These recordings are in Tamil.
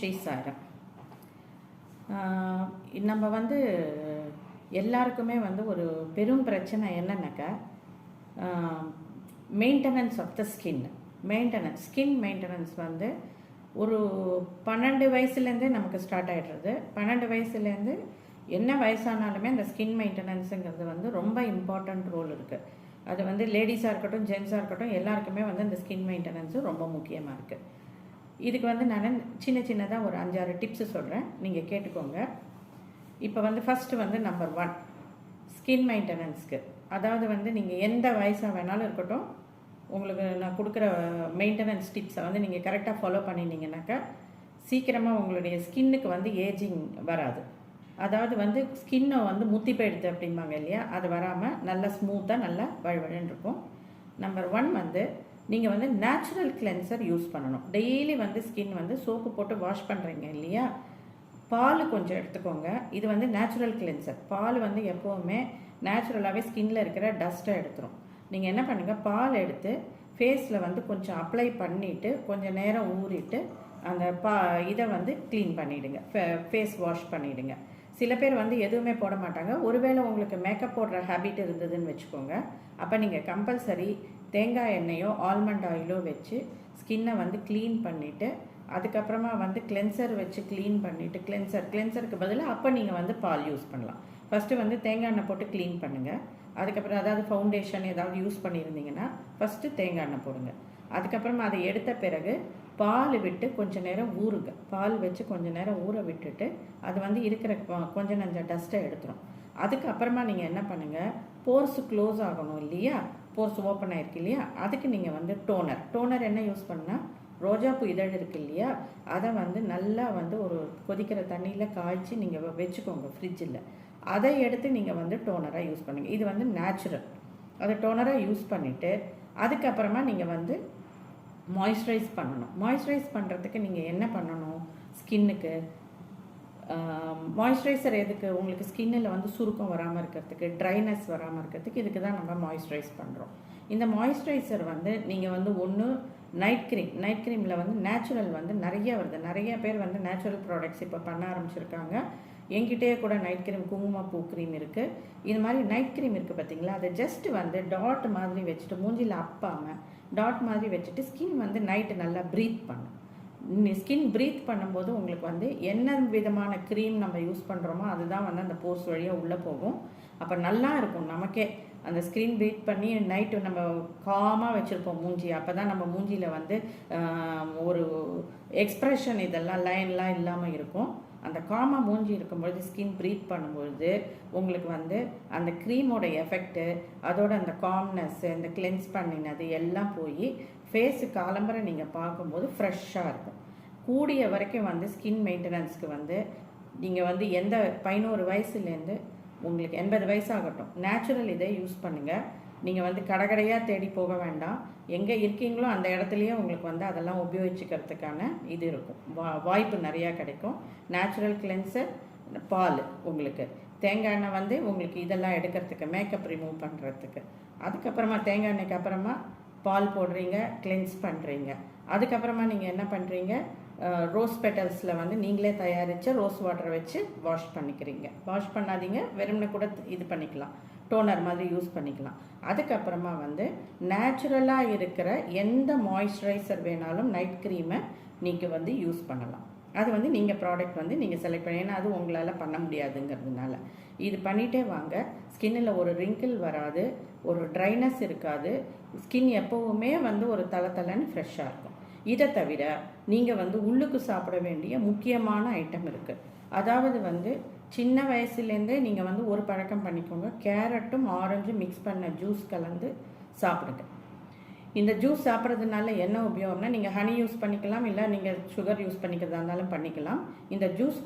ஸ்ரீ சாரம். நம்ம வந்து எல்லாருக்குமே வந்து ஒரு பெரும் பிரச்சனை என்னன்னாக்கா maintenance of the skin maintenance skin maintenance வந்து ஒரு பன்னெண்டு வயசுலேருந்தே நமக்கு ஸ்டார்ட் ஆகிடுறது பன்னெண்டு வயசுலேருந்து என்ன வயசானாலுமே அந்த ஸ்கின் மெயின்டெனன்ஸுங்கிறது வந்து ரொம்ப இம்பார்ட்டண்ட் ரோல் இருக்குது அது வந்து லேடிஸாக இருக்கட்டும் ஜென்ஸாக இருக்கட்டும் எல்லாருக்குமே வந்து அந்த ஸ்கின் மெயின்டெனன்ஸு ரொம்ப முக்கியமாக இருக்குது இதுக்கு வந்து நான் சின்ன சின்னதாக ஒரு அஞ்சாறு டிப்ஸு சொல்கிறேன் நீங்கள் கேட்டுக்கோங்க. இப்போ வந்து ஃபஸ்ட்டு வந்து நம்பர் ஒன் ஸ்கின் மெயின்டெனன்ஸ்க்கு அதாவது வந்து நீங்கள் எந்த வயசாக வேணாலும் இருக்கட்டும் உங்களுக்கு நான் கொடுக்குற மெயின்டெனன்ஸ் டிப்ஸை வந்து நீங்கள் கரெக்டாக ஃபாலோ பண்ணினீங்கனாக்கா சீக்கிரமாக உங்களுடைய ஸ்கின்னுக்கு வந்து ஏஜிங் வராது. அதாவது வந்து ஸ்கின்னை வந்து முத்தி போயிடுது அப்படிம்பாங்க இல்லையா? அது வராமல் நல்லா ஸ்மூத்தாக நல்லா வழுவழுன்னு இருக்கும். நம்பர் ஒன் வந்து நீங்கள் வந்து நேச்சுரல் கிளென்சர் யூஸ் பண்ணணும். டெய்லி வந்து ஸ்கின் வந்து சோப்பு போட்டு வாஷ் பண்ணுறீங்க இல்லையா? பால் கொஞ்சம் எடுத்துக்கோங்க. இது வந்து நேச்சுரல் கிளென்சர் பால் வந்து எப்போவுமே நேச்சுரலாகவே ஸ்கின்ல இருக்கிற டஸ்ட்டை எடுத்துரும். நீங்கள் என்ன பண்ணுங்கள் பால் எடுத்து ஃபேஸில் வந்து கொஞ்சம் அப்ளை பண்ணிவிட்டு கொஞ்சம் நேரம் ஊறிட்டு அந்த பா இதை வந்து க்ளீன் பண்ணிவிடுங்க ஃபேஸ் வாஷ் பண்ணிவிடுங்க சில பேர் வந்து எதுவுமே போட மாட்டாங்க. ஒருவேளை உங்களுக்கு மேக்கப் போடுற ஹேபிட் இருந்ததுன்னு வச்சுக்கோங்க. அப்போ நீங்கள் கம்பல்சரி தேங்காய் எண்ணெயோ ஆல்மண்ட் ஆயிலோ வச்சு ஸ்கின்னை வந்து க்ளீன் பண்ணிவிட்டு அதுக்கப்புறமா வந்து கிளென்சர் வச்சு க்ளீன் பண்ணிவிட்டு கிளென்சர் கிளென்சருக்கு பதிலாக அப்போ நீங்கள் வந்து பால் யூஸ் பண்ணலாம். ஃபஸ்ட்டு வந்து தேங்காய் எண்ணெய் போட்டு க்ளீன் பண்ணுங்கள் அதுக்கப்புறம் அதாவது ஃபவுண்டேஷன் ஏதாவது யூஸ் பண்ணியிருந்தீங்கன்னா ஃபஸ்ட்டு தேங்காய் எண்ணெய் போடுங்க. அதுக்கப்புறமா அதை எடுத்த பிறகு பால் விட்டு கொஞ்ச நேரம் ஊறுங்க. பால் வச்சு கொஞ்ச நேரம் ஊற விட்டுட்டு அது வந்து இருக்கிற கொஞ்சம் நஞ்ச டஸ்ட்டை எடுத்துரும். அதுக்கப்புறமா நீங்கள் என்ன பண்ணுங்கள் போர்ஸ் க்ளோஸ் ஆகணும் இல்லையா? போர்ஸ் ஓப்பன் ஆகிருக்கு இல்லையா? அதுக்கு நீங்கள் வந்து டோனர் டோனர் என்ன யூஸ் பண்ணால் ரோஜாப்பூ இதழ் இருக்கு இல்லையா? அதை வந்து நல்லா வந்து ஒரு கொதிக்கிற தண்ணியில் காய்ச்சி நீங்கள் வச்சுக்கோங்க ஃப்ரிட்ஜில் அதை எடுத்து நீங்கள் வந்து டோனராக யூஸ் பண்ணுங்கள் இது வந்து நேச்சுரல் அதை டோனராக யூஸ் பண்ணிவிட்டு அதுக்கப்புறமா நீங்கள் வந்து மாய்ஸ்சரைஸ் பண்ணணும். மாய்ஸ்சரைஸ் பண்ணுறதுக்கு நீங்கள் என்ன பண்ணணும்? ஸ்கின்னுக்கு மாய்ஸ்சரைசர் எதுக்கு? உங்களுக்கு ஸ்கின்னில் வந்து சுருக்கம் வராமல் இருக்கிறதுக்கு ட்ரைனஸ் வராமல் இருக்கிறதுக்கு இதுக்கு தான் நம்ம மாய்ஸ்சரைஸ் பண்ணுறோம் இந்த மாய்ஸ்சரைசர் வந்து நீங்கள் வந்து ஒன்று நைட் க்ரீம் நைட் க்ரீமில் வந்து நேச்சுரல் வந்து நிறைய வருது. நிறைய பேர் வந்து நேச்சுரல் ப்ராடக்ட்ஸ் இப்போ பண்ண ஆரம்பிச்சிருக்காங்க. என்கிட்டயே கூட நைட் க்ரீம் குங்குமப்பூ க்ரீம் இருக்குது இது மாதிரி நைட் க்ரீம் இருக்குது பார்த்தீங்களா அதை ஜஸ்ட் வந்து டாட் மாதிரி வச்சுட்டு மூஞ்சியில் அப்பாமல் டாட் மாதிரி வச்சுட்டு ஸ்கின் வந்து நைட்டு நல்லா ப்ரீத் பண்ணும். ஸ்கின் ப்ரீத் பண்ணும்போது உங்களுக்கு வந்து என்ன விதமான க்ரீம் நம்ம யூஸ் பண்ணுறோமோ அதுதான் வந்து அந்த போர்ஸ் வழியாக உள்ளே போகும். அப்போ நல்லா இருக்கும். நமக்கே அந்த ஸ்க்ரீன் ப்ரீத் பண்ணி நைட்டு நம்ம காமாக வச்சுருப்போம் மூஞ்சி. அப்போ தான் நம்ம மூஞ்சியில் வந்து ஒரு எக்ஸ்ப்ரெஷன் இதெல்லாம் லைன்லாம் இல்லாமல் இருக்கும். அந்த காமாக மூஞ்சி இருக்கும்பொழுது ஸ்கின் ப்ரீத் பண்ணும்பொழுது உங்களுக்கு வந்து அந்த க்ரீமோட எஃபெக்ட்டு அதோட அந்த காம்னஸ் இந்த கிளென்ஸ் பண்ணினது எல்லாம் போய் ஃபேஸு காலம்பரை நீங்கள் பார்க்கும்போது ஃப்ரெஷ்ஷாக இருக்கும். கூடிய வரைக்கும் வந்து ஸ்கின் மெயின்டெனன்ஸ்க்கு வந்து நீங்கள் வந்து எந்த பதினோரு வயசுலேருந்து உங்களுக்கு எண்பது வயசாகட்டும் நேச்சுரல் இதை யூஸ் பண்ணுங்கள் நீங்கள் வந்து கடைக்கடையாக தேடி போக வேண்டாம். எங்கே இருக்கீங்களோ அந்த இடத்துலையே உங்களுக்கு வந்து அதெல்லாம் உபயோகிச்சுக்கிறதுக்கான இது இருக்கும். வா வாய்ப்பு நிறையா கிடைக்கும். நேச்சுரல் கிளென்சர் பால் உங்களுக்கு. தேங்காய் எண்ணெய் வந்து உங்களுக்கு இதெல்லாம் எடுக்கிறதுக்கு மேக்கப் ரிமூவ் பண்ணுறதுக்கு அதுக்கப்புறமா தேங்காய் எண்ணெய்க்கு அப்புறமா பால் போடுறீங்க கிளென்ஸ் பண்ணுறீங்க அதுக்கப்புறமா நீங்கள் என்ன பண்ணுறீங்க ரோஸ் பெட்டல்ஸில் வந்து நீங்களே தயாரித்த ரோஸ் வாட்டரை வச்சு வாஷ் பண்ணிக்கிறீங்க. வாஷ் பண்ணாதீங்க வெறும்னு கூட இது பண்ணிக்கலாம். டோனர் மாதிரி யூஸ் பண்ணிக்கலாம். அதுக்கப்புறமா வந்து நேச்சுரலாக இருக்கிற எந்த மாய்ஸ்சரைசர் வேணாலும் நைட் க்ரீமை நீங்கள் வந்து யூஸ் பண்ணலாம். அது வந்து நீங்கள் ப்ராடக்ட் வந்து நீங்கள் செலக்ட் பண்ணி ஏன்னா அது உங்களால் பண்ண முடியாதுங்கிறதுனால. இது பண்ணிகிட்டே வாங்க. ஸ்கின்னில் ஒரு ரிங்கிள் வராது. ஒரு ட்ரைனஸ் இருக்காது. ஸ்கின் எப்போவுமே வந்து ஒரு தலை தலைன்னு ஃப்ரெஷ்ஷாக இருக்கும். இதை தவிர நீங்கள் வந்து உள்ளுக்கு சாப்பிட வேண்டிய முக்கியமான ஐட்டம் இருக்குது அதாவது வந்து சின்ன வயசுலேருந்தே நீங்கள் வந்து ஒரு பழக்கம் பண்ணிக்கோங்க. கேரட்டும் ஆரஞ்சும் மிக்ஸ் பண்ண ஜூஸ் கலந்து சாப்பிடுங்க. இந்த ஜூஸ் சாப்பிட்றதுனால என்ன உபயோகம்னா நீங்கள் ஹனி யூஸ் பண்ணிக்கலாம் இல்லை நீங்கள் சுகர் யூஸ் பண்ணிக்கிறதா இருந்தாலும் பண்ணிக்கலாம். இந்த ஜூஸ்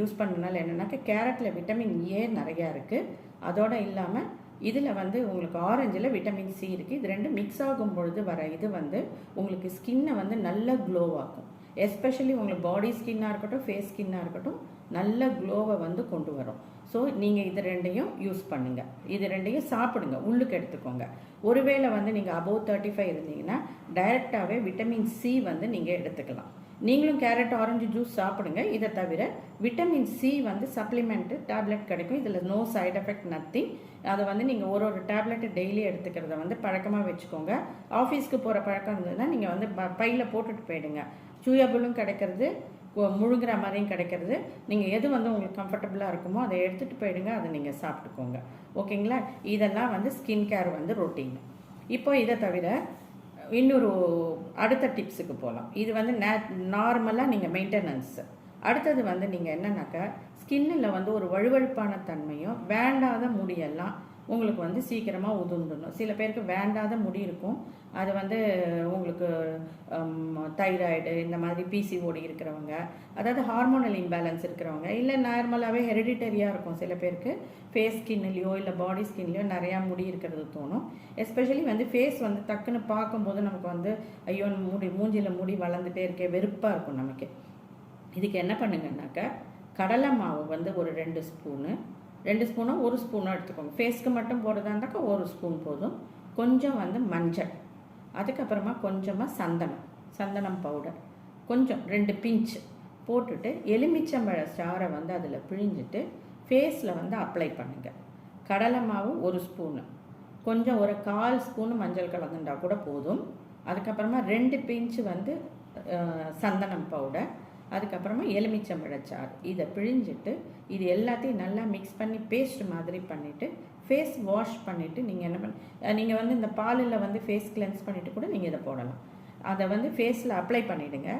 யூஸ் பண்ணனால என்னென்னாக்கா கேரட்டில் விட்டமின் ஏ நிறையா இருக்குது அதோடு இல்லாமல் இதில் வந்து உங்களுக்கு ஆரஞ்சில் விட்டமின் சி இருக்குது இது ரெண்டு மிக்ஸ் ஆகும் பொழுது வர இது வந்து உங்களுக்கு ஸ்கின்னை வந்து நல்ல க்ளோவாக்கும் எஸ்பெஷலி உங்களுக்கு பாடி ஸ்கின்னாக இருக்கட்டும் ஃபேஸ் ஸ்கின்னாக இருக்கட்டும் நல்ல க்ளோவை வந்து கொண்டு வரும். ஸோ நீங்கள் இது ரெண்டையும் யூஸ் பண்ணுங்கள் இது ரெண்டையும் சாப்பிடுங்க. உள்ளுக்கு எடுத்துக்கோங்க. ஒருவேளை வந்து நீங்கள் அபோவ் தேர்ட்டி ஃபைவ் இருந்தீங்கன்னா டைரெக்டாகவே விட்டமின் சி வந்து நீங்கள் எடுத்துக்கலாம். நீங்களும் கேரட் ஆரஞ்சு ஜூஸ் சாப்பிடுங்க. இதை தவிர விட்டமின் சி வந்து சப்ளிமெண்ட்டு டேப்லெட் கிடைக்கும். இதில் நோ சைட் எஃபெக்ட் நத்திங் அதை வந்து நீங்கள் ஒரு ஒரு டேப்லெட்டு டெய்லி எடுத்துக்கிறத வந்து பழக்கமாக வச்சுக்கோங்க. ஆஃபீஸ்க்கு போகிற பழக்கம் இருந்ததுன்னா நீங்கள் வந்து ப பையில் போட்டுட்டு போயிடுங்க. சூயபுளும் கிடைக்கிறது முழுங்குற மாதிரியும் கிடைக்கிறது. நீங்கள் எது வந்து உங்களுக்கு கம்ஃபர்டபுளாக இருக்குமோ அதை எடுத்துகிட்டு போயிடுங்க. அதை நீங்கள் சாப்பிட்டுக்கோங்க. ஓகேங்களா? இதெல்லாம் வந்து ஸ்கின் கேர் வந்து ரொட்டீன் இப்போ இதை தவிர இன்னொரு அடுத்த டிப்ஸுக்கு போகலாம் இது வந்து நே நார்மலாக நீங்கள் மெயின்டெனன்ஸு அடுத்தது வந்து நீங்கள் என்னன்னாக்கா ஸ்கின்னில் வந்து ஒரு வழுவழுப்பான தன்மையும் வேண்டாத முடியெல்லாம் உங்களுக்கு வந்து சீக்கிரமாக உதிர்ந்துடணும் சில பேருக்கு வேண்டாத முடி இருக்கும். அது வந்து உங்களுக்கு தைராய்டு இந்த மாதிரி பிசிஓடி இருக்கிறவங்க அதாவது ஹார்மோனல் இம்பேலன்ஸ் இருக்கிறவங்க இல்லை நார்மலாகவே ஹெரிடிட்டரியாக இருக்கும் சில பேருக்கு. ஃபேஸ் ஸ்கின்லேயோ இல்லை பாடி ஸ்கின்லேயோ நிறையா முடி இருக்கிறது தோணும். எஸ்பெஷலி வந்து ஃபேஸ் வந்து டக்குன்னு பார்க்கும்போது நமக்கு வந்து ஐயோ முடி மூஞ்சியில் முடி வளர்ந்துட்டே இருக்கே வெறுப்பாக இருக்கும் நமக்கு. இதுக்கு என்ன பண்ணுங்கன்னாக்கா கடலை மாவு வந்து ஒரு ரெண்டு ஸ்பூனு ரெண்டு ஸ்பூனோ ஒரு ஸ்பூனோ எடுத்துக்கோங்க. ஃபேஸ்க்கு மட்டும் போடுறதா இருந்தாக்கா ஒரு ஸ்பூன் போதும். கொஞ்சம் வந்து மஞ்சள். அதுக்கப்புறமா கொஞ்சமாக சந்தனம். சந்தனம் பவுடர் கொஞ்சம் ரெண்டு பிஞ்ச் போட்டுட்டு எலுமிச்சம்பழ சாரை வந்து அதில் பிழிஞ்சிட்டு ஃபேஸில் வந்து அப்ளை பண்ணுங்கள் கடலை மாவு ஒரு ஸ்பூனு. கொஞ்சம் ஒரு கால் ஸ்பூன் மஞ்சள் கலந்துட்டா கூட போதும். அதுக்கப்புறமா ரெண்டு பிஞ்சு வந்து சந்தனம் பவுடர் அதுக்கப்புறமா எலுமிச்சம்பழச்சாறு இதை பிழிஞ்சிட்டு இது எல்லாத்தையும் நல்லா மிக்ஸ் பண்ணி பேஸ்ட் மாதிரி பண்ணிவிட்டு ஃபேஸ் வாஷ் பண்ணிவிட்டு நீங்கள் என்ன பண்ண நீங்கள் வந்து இந்த பாலில் வந்து ஃபேஸ் கிளென்ஸ் பண்ணிவிட்டு கூட நீங்கள் இதை போடலாம். அதை வந்து ஃபேஸில் அப்ளை பண்ணிவிடுங்க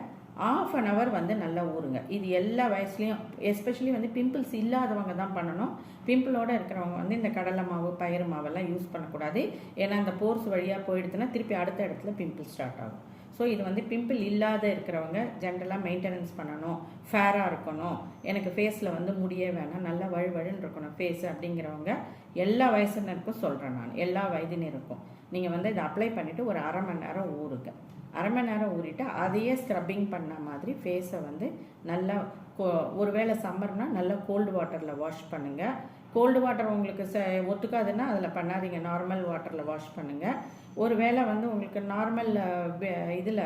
ஆஃப் அன் ஹவர் வந்து நல்லா ஊறுங்க. இது எல்லா வயசுலேயும் எஸ்பெஷலி வந்து பிம்பிள்ஸ் இல்லாதவங்க தான் பண்ணணும். பிம்பிளோட இருக்கிறவங்க வந்து இந்த கடலை மாவு பயிறு மாவெல்லாம் யூஸ் பண்ணக்கூடாது. ஏன்னா இந்த போர்ஸ் வழியாக போயிடுதுன்னா திருப்பி அடுத்த இடத்துல பிம்பிள் ஸ்டார்ட் ஆகும். ஸோ இது வந்து பிம்பிள் இல்லாத இருக்கிறவங்க ஜென்ரலாக மெயின்டெனன்ஸ் பண்ணணும் ஃபேராக இருக்கணும். எனக்கு ஃபேஸில் வந்து முடியே வேணாம் நல்லா வழுவழுன்னு இருக்கணும் ஃபேஸ் அப்படிங்கிறவங்க எல்லா வயசினருக்கும் சொல்கிறேன் நான். எல்லா வயதினருக்கும். நீங்கள் வந்து இதை அப்ளை பண்ணிவிட்டு ஒரு அரை மணி நேரம் ஊறுங்க. அரை மணி நேரம் ஊறிட்டு அதையே ஸ்க்ரப்பிங் பண்ண மாதிரி ஃபேஸை வந்து நல்லா ஒரு ஒருவேளை சம்மர்னால் நல்லா கோல்டு வாட்டரில் வாஷ் பண்ணுங்கள் கோல்டு வாட்டர் உங்களுக்கு ச ஒத்துக்காதுன்னா அதில் பண்ணாதீங்க. நார்மல் வாட்டரில் வாஷ் பண்ணுங்கள் ஒருவேளை வந்து உங்களுக்கு நார்மல் இதில்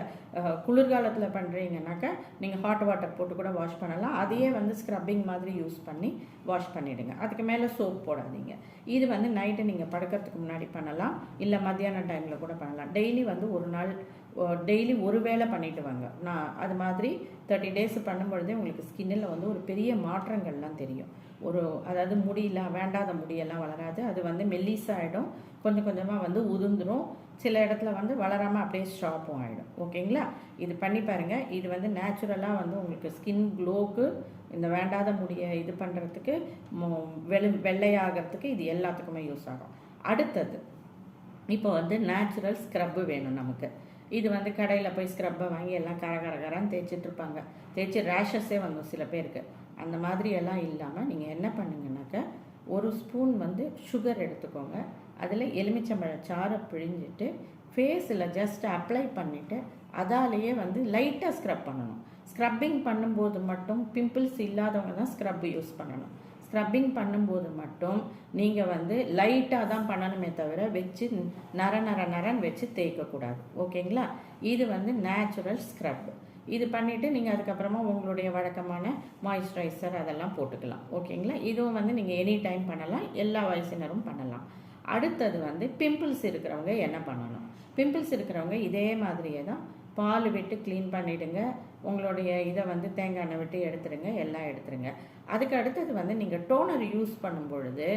குளிர்காலத்தில் பண்ணுறீங்கனாக்கா நீங்கள் ஹாட் வாட்டர் போட்டு கூட வாஷ் பண்ணலாம். அதையே வந்து ஸ்க்ரப்பிங் மாதிரி யூஸ் பண்ணி வாஷ் பண்ணிவிடுங்க அதுக்கு மேலே சோப் போடாதீங்க. இது வந்து நைட்டு நீங்கள் படுக்கிறதுக்கு முன்னாடி பண்ணலாம். இல்லை மத்தியான டைமில் கூட பண்ணலாம். டெய்லி வந்து ஒரு நாள் டெய்லி ஒரு வேளை பண்ணிட்டு வாங்க. நான் அது மாதிரி தேர்ட்டி டேஸ் பண்ணும்பொழுதே உங்களுக்கு ஸ்கின்னில் வந்து ஒரு பெரிய மாற்றங்கள்லாம் தெரியும். ஒரு அதாவது முடியெல்லாம் வேண்டாத முடியெல்லாம் வளராது. அது வந்து மெல்லிஸாகிடும் கொஞ்சம் கொஞ்சமாக வந்து உதிர்ந்துடும் சில இடத்துல வந்து வளராமல் அப்படியே ஸ்டாப்பும் ஆகிடும் ஓகேங்களா? இது பண்ணி பாருங்கள் இது வந்து நேச்சுரலாக வந்து உங்களுக்கு ஸ்கின் க்ளோக்கு இந்த வேண்டாத முடியை இது பண்ணுறதுக்கு வெளு வெள்ளையாகிறதுக்கு இது எல்லாத்துக்குமே யூஸ் ஆகும். அடுத்தது இப்போ வந்து நேச்சுரல் ஸ்க்ரப்பு வேணும் நமக்கு. இது வந்து கடையில் போய் ஸ்க்ரப்பை வாங்கி எல்லாம் கர கர தேய்ச்சிட்ருப்பாங்க. தேய்ச்சி ரேஷஸே வந்துடும் சில பேருக்கு. அந்த மாதிரி எல்லாம் இல்லாமல் நீங்கள் என்ன பண்ணுங்கனாக்கா ஒரு ஸ்பூன் வந்து சுகர் எடுத்துக்கோங்க. அதில் எலுமிச்சம்பழ சாறை பிழிஞ்சிட்டு ஃபேஸில் ஜஸ்ட் அப்ளை பண்ணிவிட்டு அதாலேயே வந்து லைட்டாக ஸ்க்ரப் பண்ணணும். ஸ்க்ரப்பிங் பண்ணும்போது மட்டும் பிம்பிள்ஸ் இல்லாதவங்க தான் ஸ்க்ரப் யூஸ் பண்ணணும். ஸ்க்ரப்பிங் பண்ணும்போது மட்டும் நீங்கள் வந்து லைட்டாக தான் பண்ணணுமே தவிர வச்சு நர நர நரன் வச்சு தேய்க்கக்கூடாது ஓகேங்களா? இது வந்து நேச்சுரல் ஸ்க்ரப் இது பண்ணிவிட்டு நீங்கள் அதுக்கப்புறமா உங்களுடைய வழக்கமான மாய்ஸ்சரைசர் அதெல்லாம் போட்டுக்கலாம். ஓகேங்களா? இதுவும் வந்து நீங்கள் எனி டைம் பண்ணலாம். எல்லா வயசினரும் பண்ணலாம். அடுத்தது வந்து பிம்பிள்ஸ் இருக்கிறவங்க என்ன பண்ணணும்? பிம்பிள்ஸ் இருக்கிறவங்க இதே மாதிரியே தான் பால் விட்டு க்ளீன் பண்ணிவிடுங்க உங்களுடைய இதை வந்து தேங்காய் எண்ணெய் விட்டு எடுத்துருங்க எல்லாம் எடுத்துருங்க அதுக்கு அடுத்தது வந்து நீங்கள் டோனர் யூஸ் பண்ணும் பொழுது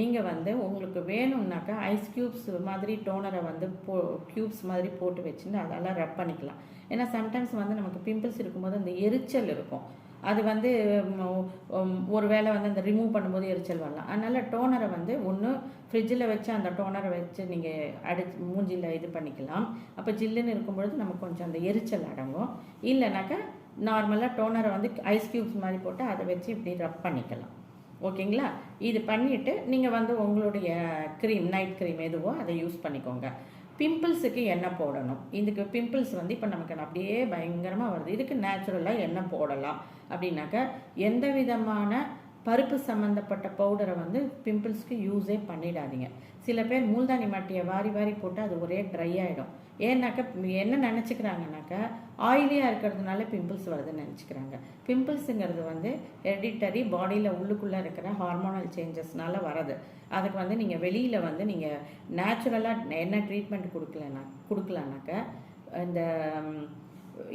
நீங்கள் வந்து உங்களுக்கு வேணும்னாக்கா ஐஸ் க்யூப்ஸ் மாதிரி டோனரை வந்து போ க்யூப்ஸ் மாதிரி போட்டு வச்சுன்னு அதெல்லாம் ரப் பண்ணிக்கலாம். ஏன்னா சம்டைம்ஸ் வந்து நமக்கு பிம்பிள்ஸ் இருக்கும்போது அந்த எரிச்சல் இருக்கும். அது வந்து ஒரு வேளை வந்து அந்த ரிமூவ் பண்ணும்போது எரிச்சல் வரலாம். அதனால் டோனரை வந்து ஒன்று ஃப்ரிட்ஜில் வச்சு அந்த டோனரை வச்சு நீங்கள் அடிச்சு மூஞ்சியில் இது பண்ணிக்கலாம். அப்போ ஜில்லுன்னு இருக்கும்பொழுது நமக்கு கொஞ்சம் அந்த எரிச்சல் அடங்கும். இல்லைனாக்கா நார்மலாக டோனரை வந்து ஐஸ் க்யூப்ஸ் மாதிரி போட்டு அதை வச்சு இப்படி ரப் பண்ணிக்கலாம். ஓகேங்களா? இது பண்ணிவிட்டு நீங்கள் வந்து உங்களுடைய க்ரீம் நைட் க்ரீம் எதுவோ அதை யூஸ் பண்ணிக்கோங்க. பிம்பிள்ஸுக்கு எண்ணெய் போடணும். இதுக்கு பிம்பிள்ஸ் வந்து இப்போ நமக்கு அப்படியே பயங்கரமாக வருது. இதுக்கு நேச்சுரலாக எண்ணெய் போடலாம். அப்படின்னாக்கா எந்த விதமான பருப்பு சம்மந்தப்பட்ட பவுடரை வந்து பிம்பிள்ஸ்க்கு யூஸே பண்ணிடாதீங்க. சில பேர் மூல்தானி மட்டியை வாரி வாரி போட்டு அது ஒரே ட்ரை ஆகிடும் ஏன்னாக்கா என்ன நினச்சிக்கிறாங்கனாக்கா ஆயிலியாக இருக்கிறதுனால பிம்பிள்ஸ் வருதுன்னு நினச்சிக்கிறாங்க. பிம்பிள்ஸுங்கிறது வந்து ஹெரிடிட்டரி பாடியில் உள்ளுக்குள்ளே இருக்கிற ஹார்மோனல் சேஞ்சஸ்னால வரது அதுக்கு வந்து நீங்கள் வெளியில் வந்து நீங்கள் நேச்சுரலாக என்ன ட்ரீட்மெண்ட் கொடுக்கலனா கொடுக்கலானாக்க இந்த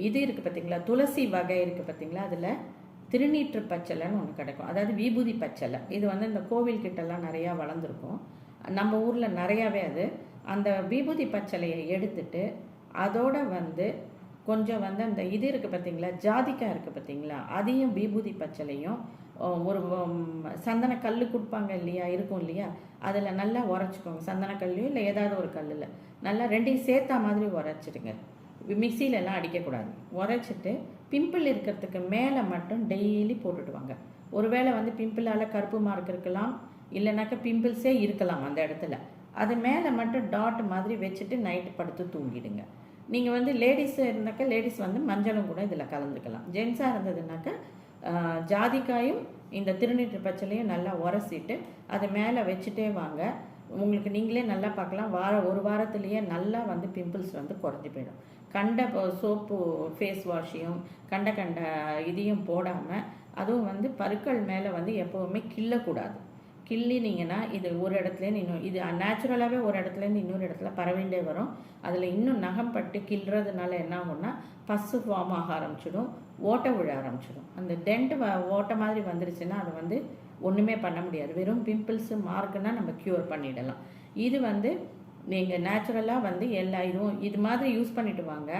இது இருக்குது பார்த்தீங்களா துளசி வகை இருக்குது பார்த்தீங்களா அதில் திருநீற்று பச்சலைன்னு ஒன்று கிடைக்கும். அதாவது விபூதி பச்சலை. இது வந்து இந்த கோவில் கிட்டலாம் நிறையா வளர்ந்துருக்கும். நம்ம ஊரில் நிறையாவே அது. அந்த விபூதி பச்சலையை எடுத்துட்டு அதோட வந்து கொஞ்சம் வந்து அந்த இது இருக்குது பார்த்தீங்களா? ஜாதிக்காய் இருக்குது பார்த்தீங்களா? அதையும் விபூதி பச்சலையும் ஒரு சந்தன கல் கொடுப்பாங்க இல்லையா? இருக்கும் இல்லையா? அதில் நல்லா உரைச்சிக்கோங்க. சந்தன கல்லையும் இல்லை ஏதாவது ஒரு கல்லில். நல்லா ரெண்டையும் சேர்த்தா மாதிரி உரைச்சிடுங்க. மிக்சியிலலாம் அடிக்கக்கூடாது. உரைச்சிட்டு பிம்பிள் இருக்கிறதுக்கு மேலே மட்டும் டெய்லி போட்டுடுவாங்க. ஒருவேளை வந்து பிம்பிளால் கருப்பு மார்க் இருக்கலாம். இல்லைனாக்கா பிம்பிள்ஸே இருக்கலாம் அந்த இடத்துல. அது மேலே மட்டும் டாட் மாதிரி வச்சுட்டு நைட்டு படுத்து தூங்கிடுங்க. நீங்கள் வந்து லேடிஸ் இருந்தாக்கா லேடிஸ் வந்து மஞ்சளும் கூட இதில் கலந்துக்கலாம். ஜென்ஸாக இருந்ததுனாக்கா ஜாதிக்காயும் இந்த திருநீற்று பச்சலையும் நல்லா உரசிட்டு அதை மேலே வச்சுட்டே வாங்க. உங்களுக்கு நீங்களே நல்லா பார்க்கலாம். வார ஒரு வாரத்துலேயே நல்லா வந்து பிம்பிள்ஸ் வந்து குறைஞ்சி போயிடும். கண்ட சோப்பு ஃபேஸ் வாஷையும் கண்ட கண்ட இதையும் போடாமல் அதுவும் வந்து பருக்கள் மேலே வந்து எப்போவுமே கிள்ளக்கூடாது. கிள்ளினீங்கன்னா இது ஒரு இடத்துலேருந்து இன்னும் இது நேச்சுரலாகவே ஒரு இடத்துலேருந்து இன்னொரு இடத்துல பரவிண்டே வரும். அதில் இன்னும் நகம் பட்டு கிள்றதுனால என்ன ஆகும்னா பசு ஃபார்ம் ஆக ஆரம்பிச்சிடும் ஓட்டை விழ ஆரம்பிச்சிடும். அந்த டென்ட் வ ஓட்டை மாதிரி வந்துருச்சுன்னா அது வந்து ஒன்றுமே பண்ண முடியாது. வெறும் பிம்பிள்ஸு மார்க்குன்னா நம்ம க்யூர் பண்ணிடலாம். இது வந்து நீங்கள் நேச்சுரலாக வந்து எல்லா இதுவும் இது மாதிரி யூஸ் பண்ணிட்டு வாங்க.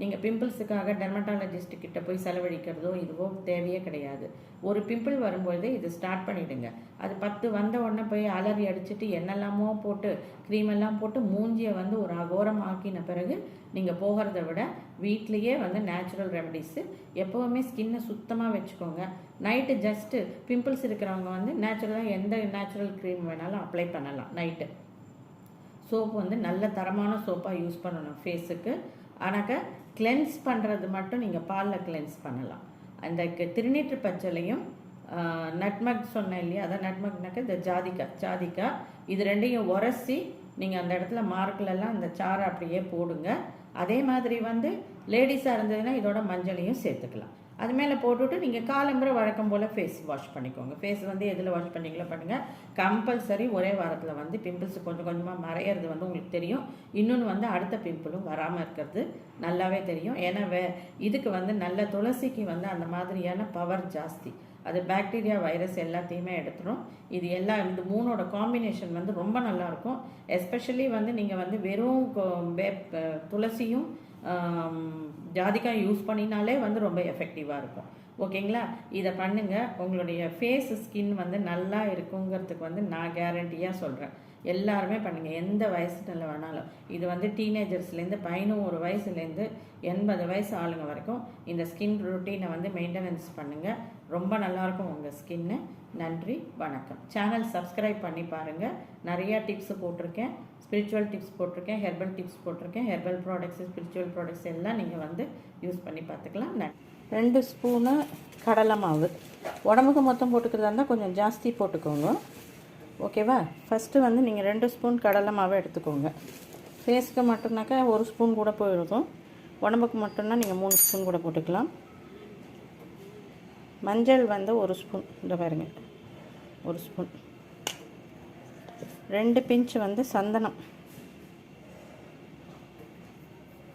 நீங்கள் பிம்பிள்ஸுக்காக டெர்மட்டாலஜிஸ்ட் கிட்ட போய் செலவழிக்கிறதோ இதுவோ தேவையே கிடையாது. ஒரு பிம்பிள் வரும்பொழுது இது ஸ்டார்ட் பண்ணிவிடுங்க அது பத்து வந்த உடனே போய் அலறி அடிச்சுட்டு என்னெல்லாமோ போட்டு க்ரீம் எல்லாம் போட்டு மூஞ்சியை வந்து ஒரு அகோரம் ஆக்கின பிறகு நீங்கள் போகிறத விட வீட்லேயே வந்து நேச்சுரல் ரெமடிஸு எப்போவுமே ஸ்கின்னை சுத்தமாக வச்சுக்கோங்க. நைட்டு ஜஸ்ட்டு பிம்பிள்ஸ் இருக்கிறவங்க வந்து நேச்சுரலாக எந்த நேச்சுரல் க்ரீம் வேணாலும் அப்ளை பண்ணலாம் நைட்டு சோப்பு வந்து நல்ல தரமான சோப்பாக யூஸ் பண்ணணும் ஃபேஸுக்கு ஆனாக்க கிளென்ஸ் பண்ணுறது மட்டும் நீங்கள் பாலில் கிளென்ஸ் பண்ணலாம். அந்த க- திருநீற்று பச்சலையும் நட்மக் சொன்னேன் இல்லையா அதான் நட்மக்னாக்க இந்த ஜாதிக்கா ஜாதிக்கா. இது ரெண்டையும் உரசி நீங்கள் அந்த இடத்துல மார்க்லெல்லாம் அந்த சாறை அப்படியே போடுங்க. அதே மாதிரி வந்து லேடிஸாக இருந்ததுன்னா இதோட மஞ்சளையும் சேர்த்துக்கலாம். அது மேலே போட்டுவிட்டு நீங்கள் காலம்பரை வழக்கம் போல் ஃபேஸ் வாஷ் பண்ணிக்கோங்க. ஃபேஸ் வந்து எதில் வாஷ் பண்ணீங்களோ பண்ணுங்கள் கம்பல்சரி ஒரே வாரத்தில் வந்து பிம்பிள்ஸ் கொஞ்சம் கொஞ்சமாக மறையிறது வந்து உங்களுக்கு தெரியும். இன்னொன்று வந்து அடுத்த பிம்பிளும் வராமல் இருக்கிறது நல்லாவே தெரியும். ஏன்னா வே இதுக்கு வந்து நல்ல துளசிக்கு வந்து அந்த மாதிரியான பவர் ஜாஸ்தி. அது பாக்டீரியா வைரஸ் எல்லாத்தையுமே எடுத்துரும். இது எல்லா இந்த மூணோட காம்பினேஷன் வந்து ரொம்ப நல்லாயிருக்கும் எஸ்பெஷலி வந்து நீங்கள் வந்து வெறும் கொ- வேப் துளசியும் ஜாதிக்காய் யூஸ் பண்ணினாலே வந்து ரொம்ப எஃபெக்டிவாக இருக்கும். ஓகேங்களா? இதை பண்ணுங்கள் உங்களுடைய ஃபேஸ் ஸ்கின் வந்து நல்லா இருக்குங்கிறதுக்கு வந்து நான் கேரண்டியாக சொல்கிறேன் எல்லாருமே பண்ணுங்கள் எந்த வயசுல வேணாலும். இது வந்து டீனேஜர்ஸ்லேருந்து பதினோரு வயசுலேருந்து எண்பது வயசு ஆளுங்க வரைக்கும் இந்த ஸ்கின் ரொட்டீனை வந்து மெயின்டெனன்ஸ் பண்ணுங்கள் ரொம்ப நல்லாயிருக்கும் உங்கள் ஸ்கின்னு. நன்றி வணக்கம். சேனல் சப்ஸ்கிரைப் பண்ணி பாருங்கள் நிறையா டிப்ஸ் போட்டிருக்கேன். ஸ்பிரிச்சுவல் டிப்ஸ் போட்டிருக்கேன். ஹெர்பல் டிப்ஸ் போட்டிருக்கேன். ஹெர்பல் ப்ராடக்ட்ஸு ஸ்பிரிச்சுவல் ப்ராடக்ட்ஸ் எல்லாம் நீங்கள் வந்து யூஸ் பண்ணி பார்த்துக்கலாம். நன்றி ரெண்டு ஸ்பூனு கடலை மாவு. உடம்புக்கு மொத்தம் போட்டுக்கிறதா இருந்தால் கொஞ்சம் ஜாஸ்தி போட்டுக்கோங்க. ஓகேவா? ஃபஸ்ட்டு வந்து நீங்கள் ரெண்டு ஸ்பூன் கடலை மாவு எடுத்துக்கோங்க. ஃபேஸ்க்கு மட்டும்னாக்கா ஒரு ஸ்பூன் கூட போயிருக்கும் உடம்புக்கு மட்டும்னா நீங்கள் மூணு ஸ்பூன் கூட போட்டுக்கலாம். மஞ்சள் வந்து ஒரு ஸ்பூன். இந்த பாருங்க. ஒரு ஸ்பூன். ரெண்டு பிஞ்ச் வந்து சந்தனம்.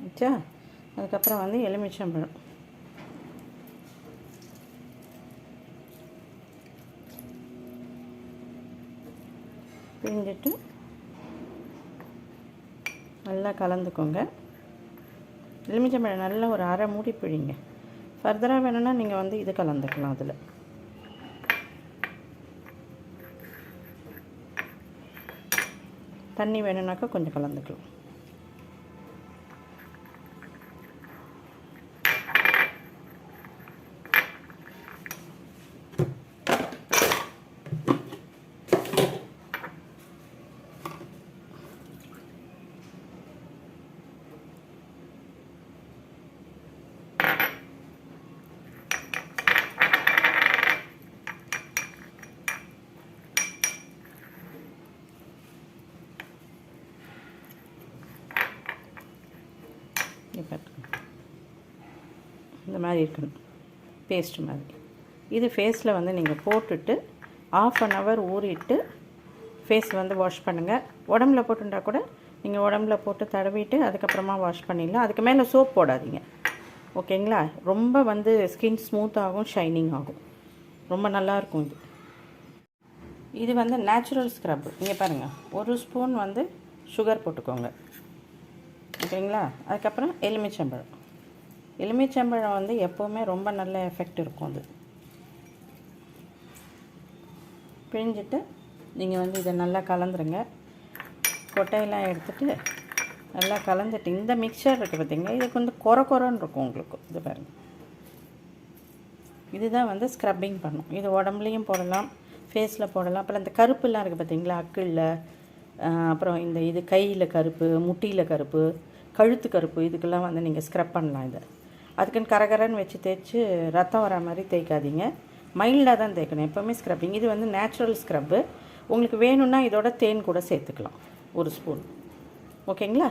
ஆச்சா அதுக்கப்புறம் வந்து எலுமிச்சம்பழம். பிழிஞ்சிட்டு நல்லா கலந்துக்கோங்க. எலுமிச்சம்பழம் நல்லா ஒரு அரை மூடி பிழிங்க. ஃபர்தராக வேணும்னா நீங்கள் வந்து இது கலந்துக்கலாம் அதில். தண்ணி வேணும்னாக்கா கொஞ்சம் கலந்துக்கலாம் இப்போ இந்த மாதிரி இருக்கணும். பேஸ்ட் மாதிரி. இது ஃபேஸில் வந்து நீங்கள் போட்டுட்டு ஆஃப் அன் ஹவர் ஊறிட்டு ஃபேஸ் வந்து வாஷ் பண்ணுங்கள் உடம்புல போட்டுட்டா கூட நீங்கள் உடம்புல போட்டு தடவிட்டு அதுக்கப்புறமா வாஷ் பண்ணிடலாம். அதுக்கு மேலே சோப் போடாதீங்க. ஓகேங்களா ரொம்ப வந்து ஸ்கின் ஸ்மூத் ஆகும் ஷைனிங் ஆகும். ரொம்ப நல்லாயிருக்கும் இது. இது வந்து நேச்சுரல் ஸ்க்ரப் இங்கே பாருங்கள் ஒரு ஸ்பூன் வந்து சுகர் போட்டுக்கோங்க. ஓகேங்களா அதுக்கப்புறம் எலுமிச்சம்பழம். எலுமிச்சம்பழம் வந்து எப்போவுமே ரொம்ப நல்ல எஃபெக்ட் இருக்கும் அது. பிழிஞ்சிட்டு நீங்கள் வந்து இதை நல்லா கலந்துருங்க. கொட்டையெல்லாம் எடுத்துட்டு நல்லா கலந்துட்டு இந்த மிக்சர் இருக்குது பார்த்தீங்களா இதுக்கு வந்து கொர கொரன்னு இருக்கும் உங்களுக்கு. இது பாருங்கள் இதுதான் வந்து ஸ்க்ரப்பிங் பண்ணும். இது உடம்புலையும் போடலாம் ஃபேஸில் போடலாம். அப்புறம் இந்த கருப்புலாம் இருக்குது பார்த்திங்களா அக்கிளில் அப்புறம் இந்த இது கையில் கருப்பு முட்டியில் கருப்பு கழுத்து கருப்பு இதுக்கெல்லாம் வந்து நீங்கள் ஸ்க்ரப் பண்ணலாம் இதை. அதுக்குன்னு கரகரன்னு வச்சு தேய்ச்சி ரத்தம் வர மாதிரி தேய்க்காதீங்க. மைல்டாக தான் தேய்க்கணும். எப்போவுமே ஸ்க்ரப்பிங் இது வந்து நேச்சுரல் ஸ்க்ரப்பு உங்களுக்கு வேணும்னா இதோட தேன் கூட சேர்த்துக்கலாம். ஒரு ஸ்பூன் ஓகேங்களா